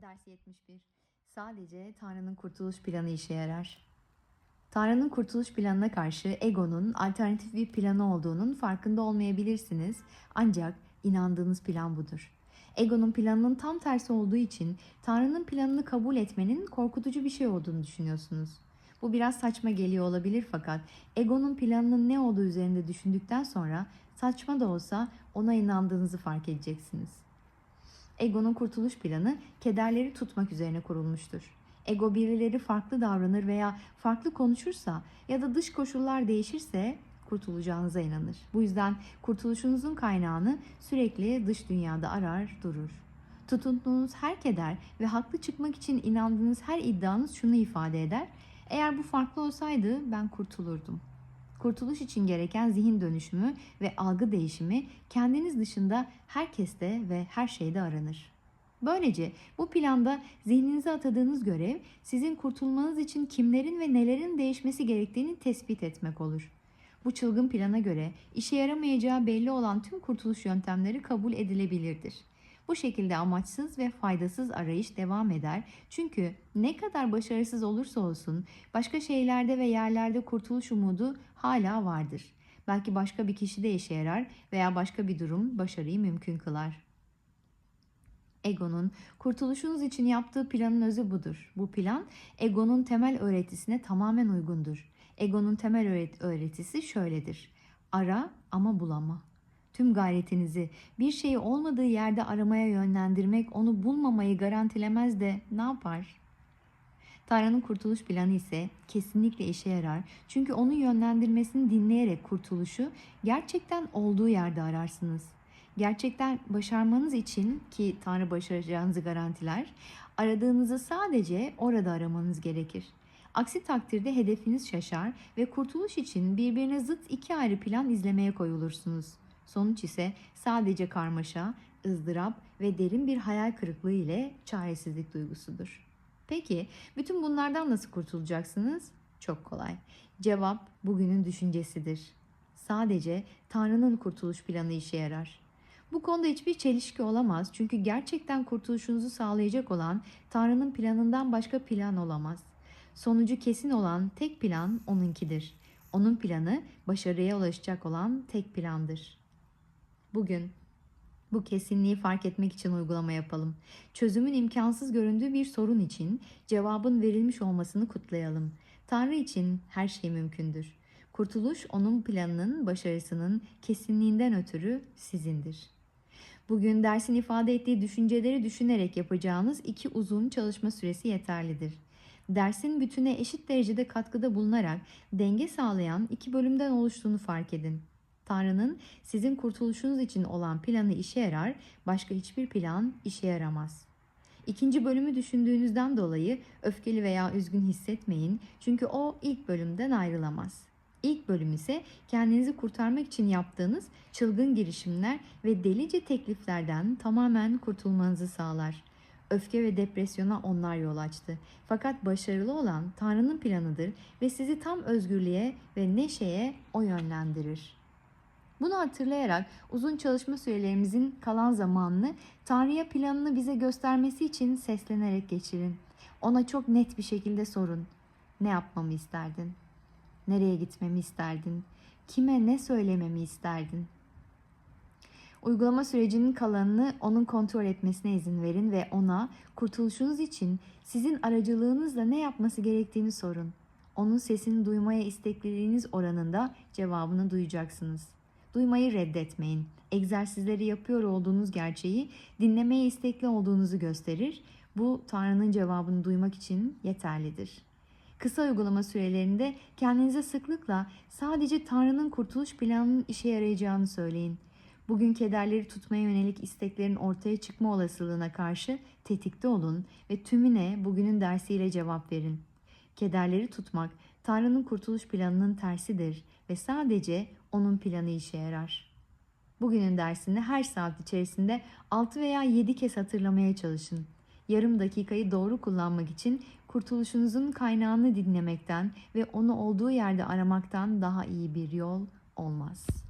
Ders 71. Sadece Tanrı'nın kurtuluş planı işe yarar. Tanrı'nın kurtuluş planına karşı egonun alternatif bir planı olduğunun farkında olmayabilirsiniz. Ancak inandığınız plan budur. Egonun planının tam tersi olduğu için Tanrı'nın planını kabul etmenin korkutucu bir şey olduğunu düşünüyorsunuz. Bu biraz saçma geliyor olabilir fakat egonun planının ne olduğu üzerinde düşündükten sonra saçma da olsa ona inandığınızı fark edeceksiniz. Egonun kurtuluş planı kederleri tutmak üzerine kurulmuştur. Ego birileri farklı davranır veya farklı konuşursa ya da dış koşullar değişirse kurtulacağınıza inanır. Bu yüzden kurtuluşunuzun kaynağını sürekli dış dünyada arar durur. Tutunduğunuz her keder ve haklı çıkmak için inandığınız her iddianız şunu ifade eder. Eğer bu farklı olsaydı ben kurtulurdum. Kurtuluş için gereken zihin dönüşümü ve algı değişimi kendiniz dışında herkeste ve her şeyde aranır. Böylece bu planda zihninize atadığınız görev sizin kurtulmanız için kimlerin ve nelerin değişmesi gerektiğini tespit etmek olur. Bu çılgın plana göre işe yaramayacağı belli olan tüm kurtuluş yöntemleri kabul edilebilirdir. Bu şekilde amaçsız ve faydasız arayış devam eder. Çünkü ne kadar başarısız olursa olsun başka şeylerde ve yerlerde kurtuluş umudu hala vardır. Belki başka bir kişide işe yarar veya başka bir durum başarıyı mümkün kılar. Egonun kurtuluşunuz için yaptığı planın özü budur. Bu plan egonun temel öğretisine tamamen uygundur. Egonun temel öğret- öğretisi şöyledir. Ara ama bulama. Tüm gayretinizi bir şeyi olmadığı yerde aramaya yönlendirmek onu bulmamayı garantilemez de ne yapar? Tanrı'nın kurtuluş planı ise kesinlikle işe yarar. Çünkü onun yönlendirmesini dinleyerek kurtuluşu gerçekten olduğu yerde ararsınız. Gerçekten başarmanız için ki Tanrı başaracağınızı garantiler, aradığınızı sadece orada aramanız gerekir. Aksi takdirde hedefiniz şaşar ve kurtuluş için birbirine zıt iki ayrı plan izlemeye koyulursunuz. Sonuç ise sadece karmaşa, ızdırap ve derin bir hayal kırıklığı ile çaresizlik duygusudur. Peki bütün bunlardan nasıl kurtulacaksınız? Çok kolay. Cevap bugünün düşüncesidir. Sadece Tanrı'nın kurtuluş planı işe yarar. Bu konuda hiçbir çelişki olamaz çünkü gerçekten kurtuluşunuzu sağlayacak olan Tanrı'nın planından başka plan olamaz. Sonucu kesin olan tek plan onunkidir. Onun planı başarıya ulaşacak olan tek plandır. Bugün bu kesinliği fark etmek için uygulama yapalım. Çözümün imkansız göründüğü bir sorun için cevabın verilmiş olmasını kutlayalım. Tanrı için her şey mümkündür. Kurtuluş onun planının başarısının kesinliğinden ötürü sizindir. Bugün dersin ifade ettiği düşünceleri düşünerek yapacağınız iki uzun çalışma süresi yeterlidir. Dersin bütüne eşit derecede katkıda bulunarak denge sağlayan iki bölümden oluştuğunu fark edin. Tanrı'nın sizin kurtuluşunuz için olan planı işe yarar, başka hiçbir plan işe yaramaz. İkinci bölümü düşündüğünüzden dolayı öfkeli veya üzgün hissetmeyin çünkü o ilk bölümden ayrılamaz. İlk bölüm ise kendinizi kurtarmak için yaptığınız çılgın girişimler ve delice tekliflerden tamamen kurtulmanızı sağlar. Öfke ve depresyona onlar yol açtı. Fakat başarılı olan Tanrı'nın planıdır ve sizi tam özgürlüğe ve neşeye o yönlendirir. Bunu hatırlayarak uzun çalışma sürelerimizin kalan zamanını Tanrı'ya planını bize göstermesi için seslenerek geçirin. Ona çok net bir şekilde sorun. Ne yapmamı isterdin? Nereye gitmemi isterdin? Kime ne söylememi isterdin? Uygulama sürecinin kalanını onun kontrol etmesine izin verin ve ona kurtuluşunuz için sizin aracılığınızla ne yapması gerektiğini sorun. Onun sesini duymaya istekliliğiniz oranında cevabını duyacaksınız. Duymayı reddetmeyin. Egzersizleri yapıyor olduğunuz gerçeği dinlemeye istekli olduğunuzu gösterir. Bu Tanrı'nın cevabını duymak için yeterlidir. Kısa uygulama sürelerinde kendinize sıklıkla sadece Tanrı'nın kurtuluş planının işe yarayacağını söyleyin. Bugün kederleri tutmaya yönelik isteklerin ortaya çıkma olasılığına karşı tetikte olun ve tümüne bugünün dersiyle cevap verin. Kederleri tutmak Tanrı'nın kurtuluş planının tersidir ve sadece onun planı işe yarar. Bugünün dersini her saat içerisinde 6 veya 7 kez hatırlamaya çalışın. Yarım dakikayı doğru kullanmak için kurtuluşunuzun kaynağını dinlemekten ve onu olduğu yerde aramaktan daha iyi bir yol olmaz.''